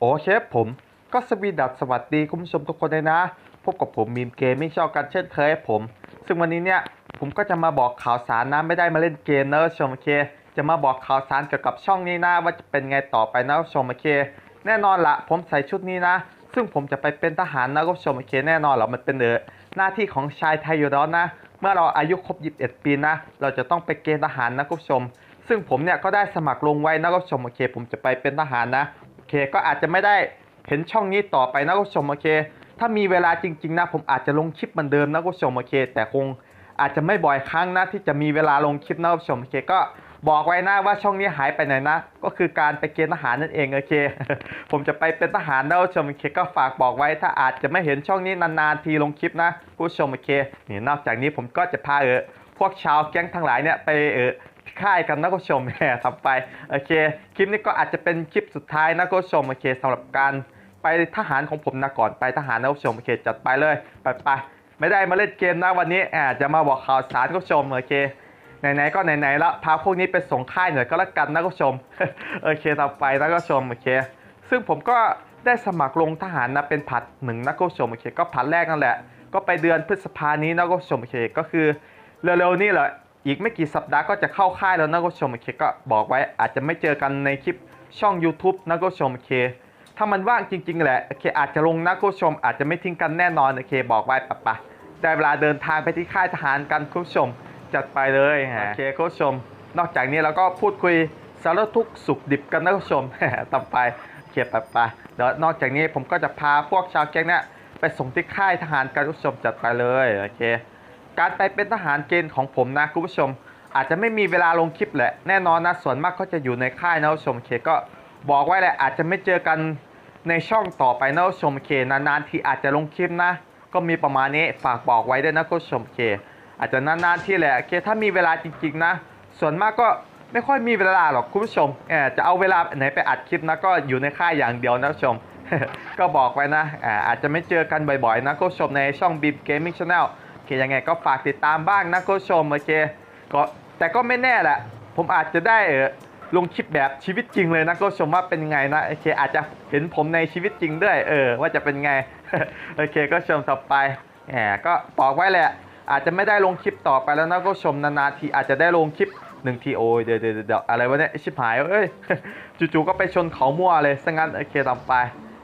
โอเคผมก็สวีดัสสวัสดีคุณผู้ชมทุกคนเลยนะ พบกับผมมีมเกมไม่ชอบกันเช่นเคยผม ซึ่งวันนี้เนี่ยผมก็จะมาบอกข่าวสารนะไม่ได้มาเล่นเกมนะชมโอเค จะมาบอกข่าวสารเกี่ยวกับช่องนี้นะว่าจะเป็นไงต่อไปนะชมโอเค แน่นอนละผมใส่ชุดนี้นะ ซึ่งผมจะไปเป็นทหารนะคุณผู้ชมโอเคแน่นอนหรอมันเป็นเออหน้าที่ของชายไทยอยู่แล้วนะ เมื่อเราอายุครบ 21 ปีนะ เราจะต้องไปเกณฑ์ทหารนะคุณผู้ชม ซึ่งผมเนี่ยก็ได้สมัครลงไว้นะคุณผู้ชมโอเค ผมจะไปเป็นทหารนะโอเค ก็อาจจะไม่ได้เห็นช่องนี้ต่อไปนะคุณผู้ชมโอเค ถ้ามีเวลาจริง ๆ นะ ผมอาจจะลงคลิปเหมือนเดิมนะคุณผู้ชมโอเค แต่คงอาจจะไม่บ่อยครั้งนะที่จะมีเวลาลงคลิปนะคุณผู้ชมโอเคก็บอกไว้นะว่าช่องนี้หายไปไหนนะ ก็คือการไปเกณฑ์ทหารนั่นเองโอเค ผมจะไปเป็นทหารนะคุณผู้ชมโอเคก็ฝากบอกไว้ ถ้าอาจจะไม่เห็นช่องนี้นานๆทีลงคลิปนะผู้ชมโอเคนี่นอกจากนี้ผมก็จะพาเออพวกชาวแก๊งทั้งหลายเนี่ยไปเออ ค่ายกันนะคุณผู้ชมแหมทำไปโอเคคลิปนี้ก็อาจจะเป็นคลิปสุดท้ายนะคุณผู้ชมโอเคสำหรับการไปทหารของผมนะก่อนไปทหารนะคุณผู้ชมโอเคจัดไปเลยไปไปไม่ได้มาเล่นเกมนะวันนี้อ่าจะมาบอกข่าวสารคุณผู้ชมโอเคไหนๆก็ไหนๆแล้วพาพวกนี้ไปส่งค่ายหน่อยก็แล้วกันนะคุณผู้ชมโอเคต่อไปนะคุณผู้ชมโอเค ซึ่งผมก็ได้สมัครลงทหารนะเป็นผัดหนึ่งนะคุณผู้ชมโอเคก็ผัดแรกนั่นแหละ ก็ไปเดือนพฤษภานี้นะคุณผู้ชมโอเคก็คือเร็วๆนี้แหละ อีกไม่กี่สัปดาห์ก็จะเข้าค่ายแล้วนะคุณผู้ชมโอเคก็บอกไว้อาจจะไม่เจอกันในคลิปช่อง YouTube นะคุณผู้ชมโอเคถ้ามันว่างจริง ๆ แหละโอเคอาจจะลงนะคุณผู้ชมอาจจะไม่ทิ้งกันแน่นอนโอเคบอกไว้ปะปะได้เวลาเดินทางไปที่ค่ายทหารกันคุณผู้ชม จัดไปเลยฮะโอเคคุณผู้ชม นอกจากนี้เราก็พูดคุยสารทุกข์สุขดิบกันนะคุณผู้ชมต่อไปโอเคปะปะเดี๋ยวนอกจากนี้ผมก็จะพาพวกชาวแก๊งเนี่ยไปส่งที่ค่ายทหารกันคุณผู้ชมจัดไปเลยโอเค การไปเป็นทหารเกณฑ์ของผมนะคุณผู้ชม อาจจะไม่มีเวลาลงคลิปแหละ แน่นอนนะส่วนมากก็จะอยู่ในค่ายนะคุณผู้ชมเคก็บอกไว้แหละอาจจะไม่เจอกันในช่องต่อไปนะคุณผู้ชมเคนานๆทีอาจจะลงคลิปนะ ก็มีประมาณนี้ฝากบอกไว้ด้วยนะคุณผู้ชมเค อาจจะนานๆที่แหละเคถ้ามีเวลาจริงๆนะ ส่วนมากก็ไม่ค่อยมีเวลาหรอกคุณผู้ชมเออจะเอาเวลาไหนไปอัดคลิปนะก็อยู่ในค่ายอย่างเดียวนะคุณผู้ชมก็บอกไว้นะอาอาจจะไม่เจอกันบ่อยๆนะคุณผู้ชมในช่อง Beam Gaming Channel เคยังไงก็ฝากติดตามบ้างนะคุณผู้ชมโอเคก็แต่ก็ไม่แน่แหละ ผมอาจจะได้เออลงคลิปแบบชีวิตจริงเลยนะคุณผู้ชมว่าเป็นยังไงนะโอเคอาจจะเห็นผมในชีวิตจริงด้วยเออว่าจะเป็นไงโอเคก็ชมต่อไปแหมก็บอกไว้แหละ อาจจะไม่ได้ลงคลิปต่อไปแล้วนะก็ชมนานๆทีอาจจะได้ลงคลิปหนึ่งทีโอ้ยเดี๋ยวเดี๋ยวเดดอะไรวะเนี่ยชิบหายเอ้ยจู่ๆก็ไปชนเขามั่วเลยซะงั้นโอเคต่อไป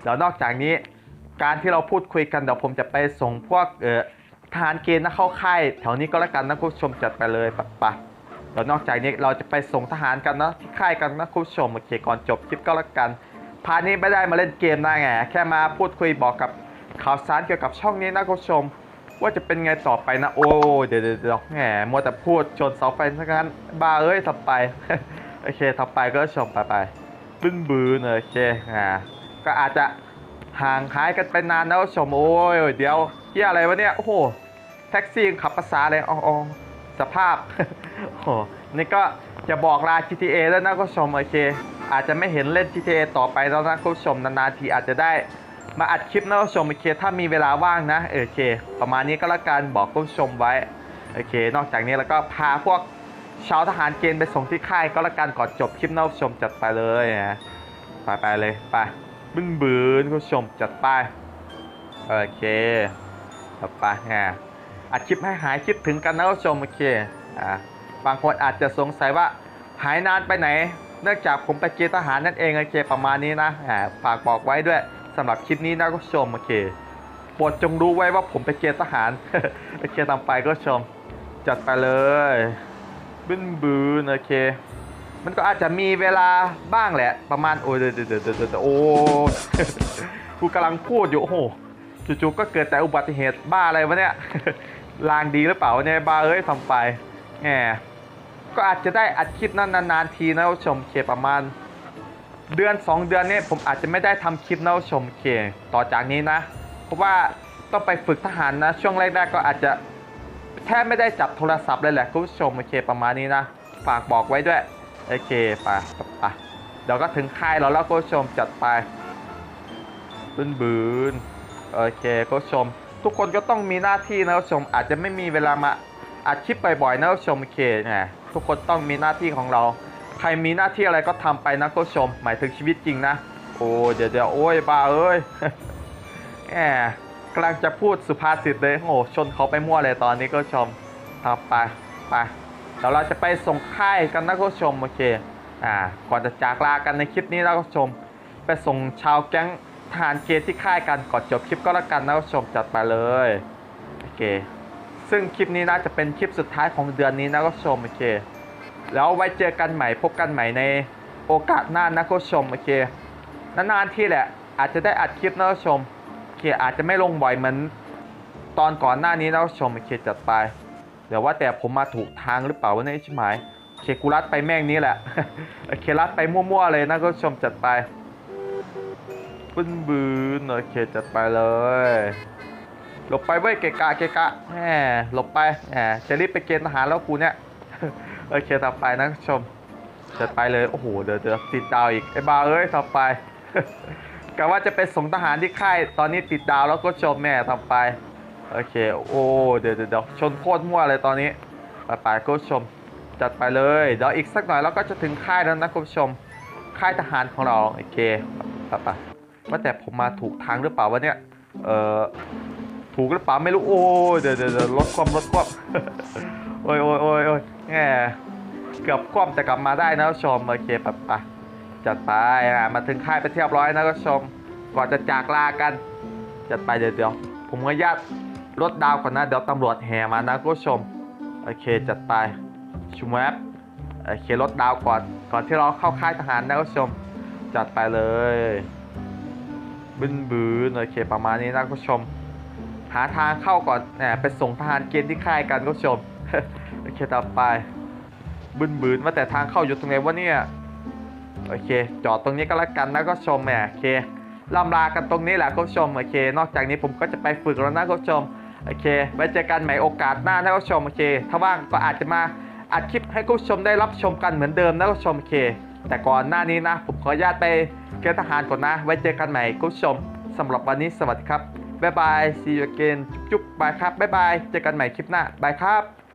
เดี๋ยวนอกจากนี้ การที่เราพูดคุยกันเดี๋ยวผมจะไปส่งพวกเออ ทหารเกณฑ์นะเข้าค่ายแถวนี้ก็แล้วกันนะคุณผู้ชมจัดไปเลยปะปะเดี๋ยวนอกจากนี้เราจะไปส่งทหารกันนะที่ค่ายกันนะคุณผู้ชมโอเคก่อนจบคลิปก็แล้วกันพานี้ไม่ได้มาเล่นเกมนะไงแค่มาพูดคุยบอกกับข่าวสารเกี่ยวกับช่องนี้นะคุณผู้ชม ว่าจะเป็นไงต่อไปนะโอ้เดี๋ยวเดี๋ยวเดี๋ยวแหมมัวแต่พูดชนเสาไฟซะงั้นบ้าเอ้ยทับไปโอเคทับไปก็ชมไปไปบึ้นบือเนอะโอเคอ่าก็อาจจะห่างหายกันไปนานแล้วชมโอ้ยเดี๋ยว เฮียอะไรวะเนี่ย โอ้โห แท็กซี่ขับภาษาเลยอ๋อสภาพ โอ้โห นี่ก็จะบอกลา GTA แล้วนะก็ชมโอเค อาจจะไม่เห็นเล่น GTA ต่อไปแล้วนะคุณผู้ชมนานๆทีอาจจะได้มาอัดคลิปนะผู้ชมโอเค ถ้ามีเวลาว่างนะโอเค ประมาณนี้ก็แล้วกันบอกคุณผู้ชมไว้โอเค นอกจากนี้แล้วก็พาพวกชาวทหารเกณฑ์ไปส่งที่ค่ายก็แล้วกันก่อนจบคลิปนะผู้ชมจัดไปเลยนะไปไปเลยไปบึ้นบืนคุณผู้ชมจัดไปโอเค ต่อไปฮะอัดคลิปให้หายคิดถึงกันนะผู้ชมโอเคอ่าบางคนอาจจะสงสัยว่าหายนานไปไหน เนื่องจากผมไปเกณฑ์ทหารนั่นเองโอเคประมาณนี้นะอ่าฝากบอกไว้ด้วยสำหรับคลิปนี้นะก็ชมโอเคโปรดจงรู้ไว้ว่าผมไปเกณฑ์ทหารโอเคตามไปก็ชม จัดไปเลยบึ้นบืนโอเค มันก็อาจจะมีเวลาบ้างแหละ ประมาณโอ้ยเดี๋ยวเดี๋ยวเดี๋ยวเดี๋ยวโอ้กูกำลังพูดอยู่โอ้โห จู่ๆก็เกิดแต่อุบัติเหตุบ้าอะไรวะเนี่ยลางดีหรือเปล่าเนี่ยบ้าเอ้ยทำไปแหมก็อาจจะได้อัดคลิปนั้นนานๆทีนะชมเคประมาณ เดือน 2 เดือนเนี่ยผมอาจจะไม่ได้ทำคลิปนะชมเคต่อจากนี้นะ เพราะว่าต้องไปฝึกทหารนะ ช่วงแรกๆก็อาจจะแทบไม่ได้จับโทรศัพท์เลยแหละคุณผู้ชมโอเคประมาณนี้นะ ฝากบอกไว้ด้วยโอเคไปไปไปเดี๋ยวก็ถึงค่ายเราแล้วคุณผู้ชมจัดไปบืนบืน โอเคคุณผู้ชม ทุกคนก็ต้องมีหน้าที่นะคุณผู้ชม อาจจะไม่มีเวลามาอัดคลิปบ่อยๆนะคุณผู้ชมโอเคนะทุกคนต้องมีหน้าที่ของเรา ใครมีหน้าที่อะไรก็ทำไปนะคุณผู้ชม หมายถึงชีวิตจริงนะ โอ้เดี๋ยวเดี๋ยวโอ้ยบ้าเอ้ยแหมกำลังจะพูดสุภาษิตเลยโอ้ชนเขาไปมั่วเลยตอนนี้ก็ชมเอาไปไปเดี๋ยวเราจะไปส่งค่ายกันนะคุณผู้ชมโอเคอ่าก่อนจะจากลากันในคลิปนี้นะคุณผู้ชม ไปส่งชาวแก๊ง ทหารเกณฑ์ที่ค่ายกันก่อนจบคลิปก็แล้วกันนะผู้ชมจัดไปเลยโอเคซึ่งคลิปนี้น่าจะเป็นคลิปสุดท้ายของเดือนนี้นะคุณผู้ชมโอเค แล้วไว้เจอกันใหม่พบกันใหม่ในโอกาสหน้านะคุณผู้ชมโอเคนานๆที่แหละ อาจจะได้อัดคลิปนะคุณผู้ชมโอเคอาจจะไม่ลงบ่อยเหมือนตอนก่อนหน้านี้นะคุณผู้ชมโอเคจัดไปเดี๋ยวว่าแต่ผมมาถูกทางหรือเปล่าวะเนี่ยใช่ไหมโอเคกูรัดไปแม่งนี้แหละโอเครัดไปมั่วๆเลยนะคุณผู้ชมจัดไป บึ้นบืนโอเคจัดไปเลยหลบไปเว้ยเกะกะเกะกะแหมหลบไปแหมจะรีบไปเกณฑ์ทหารแล้วกูเนี่ยโอเคต่อไปนะชมจัดไปเลยโอ้โหเดี๋ยวเดี๋ยวติดดาวอีกไอ้บาเอ้ยต่อไปกะว่าจะไปส่งทหารที่ค่ายตอนนี้ติดดาวแล้วก็ชมแม่ต่อไปโอเคโอ้เดี๋ยวเดี๋ยวเดี๋ยวชนโคตรมั่วเลยตอนนี้ไปไปก็ชมจัดไปเลยเดี๋ยวอีกสักหน่อยเราก็จะถึงค่ายแล้วนะคุณผู้ชม ค่ายทหารของเราโอเคไปไป ว่าแต่ผมมาถูกทางหรือเปล่าวะเนี่ย เออถูกหรือเปล่าไม่รู้โอ้ยเดี๋ยวเดี๋ยวลดความลดความโอ้ยโอ้ยโอ้ยโอ้ยแหมเกือบคว่ำแต่กลับมาได้นะชมโอเคปะปะจัดไปอะมาถึงค่ายไปเรียบร้อยนะผู้ชมก่อนจะจากลากัน จัดไปเดี๋ยวเดี๋ยวผมก็ญาตลดดาวก่อนนะเดี๋ยวตำรวจแห่มานะผู้ชมโอเคจัดไปชูแมปโอเคลดดาวก่อนก่อนที่เราเข้าค่ายทหารนะผู้ชมจัดไปเลย บึนบืนโอเคประมาณนี้นะผู้ชม หาทางเข้าก่อนแหมไปส่งทหารเกณฑ์ที่ค่ายกันผู้ชมโอเคต่อไป บึนบืนว่าแต่ทางเข้าอยู่ตรงไหนวะเนี่ยโอเค จอดตรงนี้ก็แล้วกันนะก็ชมแหมโอเคล่ำลากันตรงนี้แหละคุณผู้ชมโอเค นอกจากนี้ผมก็จะไปฝึกแล้วนะคุณผู้ชมโอเคไว้เจอกันใหม่โอกาสหน้านะคุณผู้ชมโอเค ถ้าว่างก็อาจจะมาอัดคลิปให้คุณผู้ชมได้รับชมกันเหมือนเดิมนะคุณผู้ชมโอเค แต่ก่อนหน้านี้นะ ผมขออนุญาตไปเกณฑ์ทหารก่อนนะ ไว้เจอกันใหม่คุณผู้ชมสำหรับวันนี้สวัสดีครับ บ๊ายบาย see you again จุ๊บๆบายครับ บ๊ายบาย เจอกันใหม่คลิปหน้า บายครับ